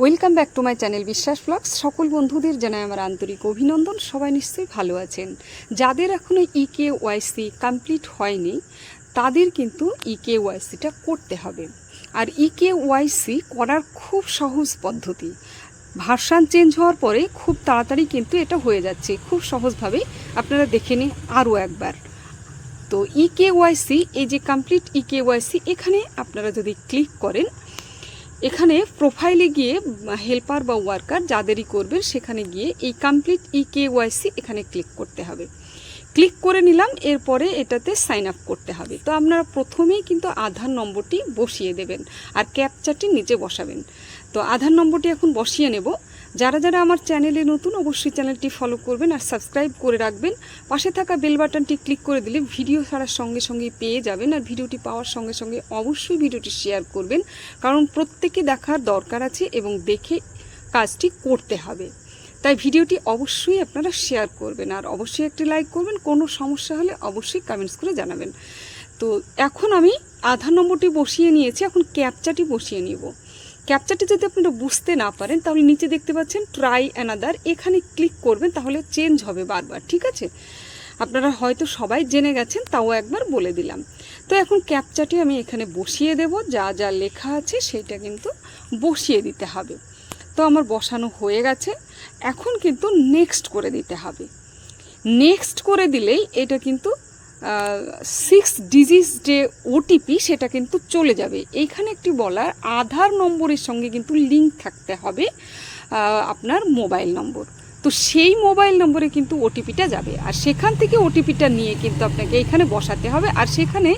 Welcome back to my channel Biswas blogs সকল বন্ধুদের জানাই আমার আন্তরিক অভিনন্দন। সবাই নিশ্চয়ই ভালো আছেন। যাদের এখনও ইকে ওয়াইসি কমপ্লিট হয়নি, তাদের কিন্তু ইকে ওয়াইসিটা করতে হবে। আর ইকে ওয়াইসি করার খুব সহজ পদ্ধতি। ভার্সান চেঞ্জ হওয়ার পরে খুব তাড়াতাড়ি কিন্তু এটা হয়ে যাচ্ছে। খুব সহজভাবে আপনারা দেখে নিন আরও একবার। তো ইকে ওয়াইসি এই যে কমপ্লিট ইকে ওয়াইসি এখানে আপনারা যদি ক্লিক করেন এখানে প্রোফাইলে গিয়ে হেল্পার বা ওয়ার্কার যাদেরই করবেন, সেখানে গিয়ে এই কমপ্লিট ই কে ওয়াইসি এখানে ক্লিক করতে হবে। ক্লিক করে নিলাম, এরপরে এটাতে সাইন আপ করতে হবে। তো আপনারা প্রথমেই কিন্তু আধার নম্বরটি বসিয়ে দেবেন আর ক্যাপচারটি নিচে বসাবেন। তো আধার নম্বরটি এখন বসিয়ে নেব। যারা যারা আমার চ্যানেলে নতুন, অবশ্যই চ্যানেলটি ফলো করবেন আর সাবস্ক্রাইব করে রাখবেন। পাশে থাকা বেল বাটনটি ক্লিক করে দিলে ভিডিও ছাড়ার সঙ্গে সঙ্গে পেয়ে যাবেন আর ভিডিওটি পাওয়ার সঙ্গে সঙ্গে অবশ্যই ভিডিওটি শেয়ার করবেন। কারণ প্রত্যেকে দেখার দরকার আছে এবং দেখে কাজটি করতে হবে। তাই ভিডিওটি অবশ্যই আপনারা শেয়ার করবেন আর অবশ্যই একটি লাইক করবেন। কোনো সমস্যা হলে অবশ্যই কমেন্টস করে জানাবেন। তো এখন আমি আধার নম্বরটি বসিয়ে নিয়েছি। এখন ক্যাপচাটি বসিয়ে নিব। ক্যাপচারটি যদি আপনারা বুঝতে না পারেন, তাহলে নিচে দেখতে পাচ্ছেন ট্রাই অ্যানাদার এখানে ক্লিক করবেন, তাহলে চেঞ্জ হবে বারবার, ঠিক আছে? আপনারা হয়তো সবাই জেনে গেছেন, তাও একবার বলে দিলাম। তো এখন ক্যাপচারটি আমি এখানে বসিয়ে দেব, যা যা লেখা আছে সেটা কিন্তু বসিয়ে দিতে হবে। তো আমার বসানো হয়ে গেছে, এখন কিন্তু নেক্সট করে দিতে হবে। নেক্সট করে দিলেই এটা কিন্তু সিক্স ডিজিজ যে ওটিপি সেটা কিন্তু চলে যাবে। এইখানে একটি বলার আধার নম্বরের সঙ্গে কিন্তু লিঙ্ক থাকতে হবে আপনার মোবাইল নম্বর। তো সেই মোবাইল নম্বরে কিন্তু ওটিপিটা যাবে। আর সেখান থেকে ওটিপিটা নিয়ে কিন্তু আপনাকে এখানে বসাতে হবে। আর সেখানে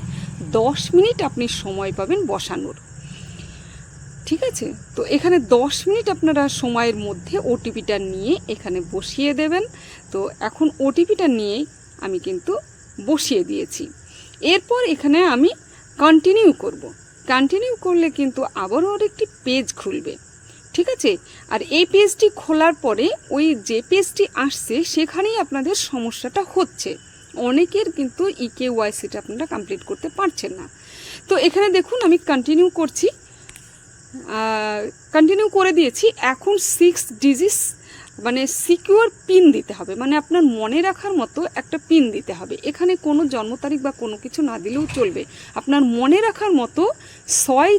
দশ মিনিট আপনি সময় পাবেন বসানোর। ঠিক আছে? তো এখানে দশ মিনিট আপনারা সময়ের মধ্যে ওটিপিটা নিয়ে এখানে বসিয়ে দেবেন। তো এখন ওটিপিটা নিয়ে আমি কিন্তু বসিয়ে দিয়েছি। এরপর এখানে আমি কন্টিনিউ করব। কন্টিনিউ করলে কিন্তু আবারও আরেকটি পেজ খুলবে। ঠিক আছে? আর এই পেজটি খোলার পরে ওই যে পেজটি আসছে, সেখানেই আপনাদের সমস্যাটা হচ্ছে। অনেকের কিন্তু E ইকে ওয়াইসিটা আপনারা কমপ্লিট করতে পারছেন না। তো এখানে দেখুন, আমি কন্টিনিউ করছি। কন্টিনিউ করে দিয়েছি। এখন সিক্স ডিজিস মানে সিকিউর পিন দিতে হবে। মানে আপনার মনে রাখার মতো একটা পিন দিতে হবে। এখানে কোনো জন্ম তারিখ বা কোনো কিছু না দিলেও চলবে। আপনার মনে রাখার মতো ছয়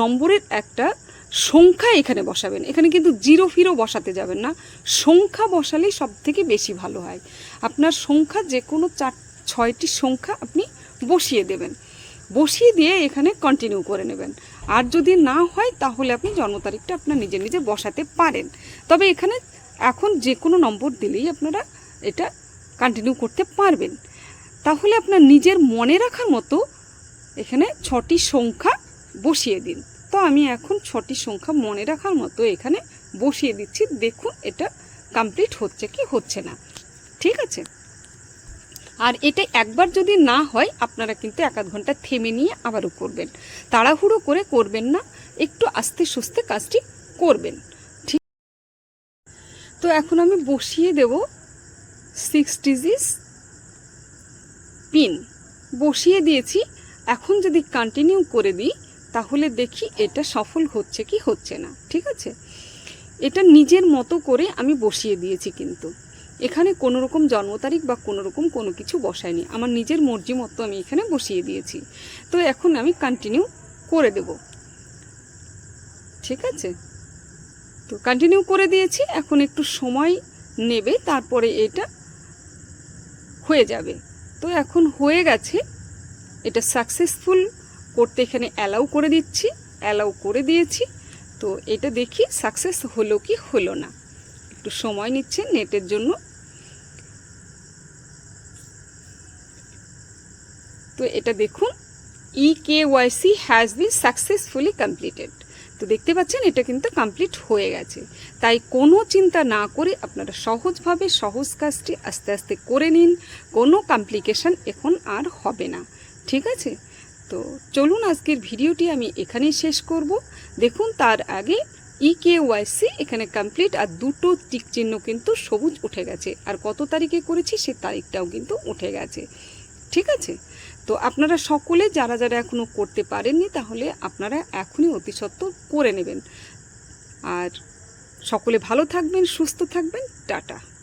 নম্বরের একটা সংখ্যা এখানে বসাবেন। এখানে কিন্তু জিরো ফিরো বসাতে যাবেন না। সংখ্যা বসালেই সব থেকে বেশি ভালো হয়। আপনার সংখ্যা যে কোনো চার, ছয়টি সংখ্যা আপনি বসিয়ে দেবেন। বসিয়ে দিয়ে এখানে কন্টিনিউ করে নেবেন। আর যদি না হয়, তাহলে আপনি জন্ম তারিখটা আপনার নিজে নিজে বসাতে পারেন। তবে এখানে এখন যে কোনো নম্বর দিলেই আপনারা এটা কন্টিনিউ করতে পারবেন। তাহলে আপনার নিজের মনে রাখার মতো এখানে ছটি সংখ্যা বসিয়ে দিন। তো আমি এখন ছটি সংখ্যা মনে রাখার মতো এখানে বসিয়ে দিচ্ছি। দেখুন এটা কমপ্লিট হচ্ছে কি হচ্ছে না। ঠিক আছে? আর এটা একবার যদি না হয়, আপনারা কিন্তু এক আধ ঘণ্টা থেমে নিয়ে আবারও করবেন। তাড়াহুড়ো করে করবেন না, একটু আস্তে সুস্তে কাজটি করবেন। ঠিক। তো এখন আমি বসিয়ে দেব সিক্স ডিজিস পিন বসিয়ে দিয়েছি, এখন যদি কন্টিনিউ করে দিই, তাহলে দেখি এটা সফল হচ্ছে কি হচ্ছে না। ঠিক আছে? এটা নিজের মতো করে আমি বসিয়ে দিয়েছি কিন্তু। এখানে কোনো রকম জন্ম তারিখ বা কোনো রকম কোনো কিছু বসায়নি। আমার নিজের মর্জি মতো আমি এখানে বসিয়ে দিয়েছি। তো এখন আমি কন্টিনিউ করে দেব। ঠিক আছে? তো কন্টিনিউ করে দিয়েছি, এখন একটু সময় নেবে, তারপরে এটা হয়ে যাবে। তো এখন হয়ে গেছে, এটা সাকসেসফুল করতে এখানে অ্যালাউ করে দিচ্ছি অ্যালাউ করে দিয়েছি। তো এটা দেখি সাকসেস হলো কি হলো না। একটু সময় নিচ্ছে নেটের জন্য। তো এটা দেখুন e K YC has been successfully completed তো দেখতে পাচ্ছেন, এটা কিন্তু কমপ্লিট হয়ে গেছে। তাই কোনো চিন্তা না করে আপনারা সহজভাবে সহজ কাজটি আস্তে আস্তে করে নিন, কোনো কমপ্লিকেশন এখন আর হবে না। ঠিক আছে? তো চলুন আজকের ভিডিওটি আমি এখানেই শেষ করব। দেখুন, তার আগে ই কে ওয়াইসি এখানে কমপ্লিট আর দুটো টিক চিহ্ন কিন্তু সবুজ উঠে গেছে। আর কত তারিখে করেছি সে তারিখটাও কিন্তু উঠে গেছে। ঠিক আছে? তো আপনারা সকলে যারা যারা এখনও করতে পারেননি, তাহলে আপনারা এখনই অতি সত্ত্বর করে নেবেন। আর সকলে ভালো থাকবেন, সুস্থ থাকবেন। টাটা।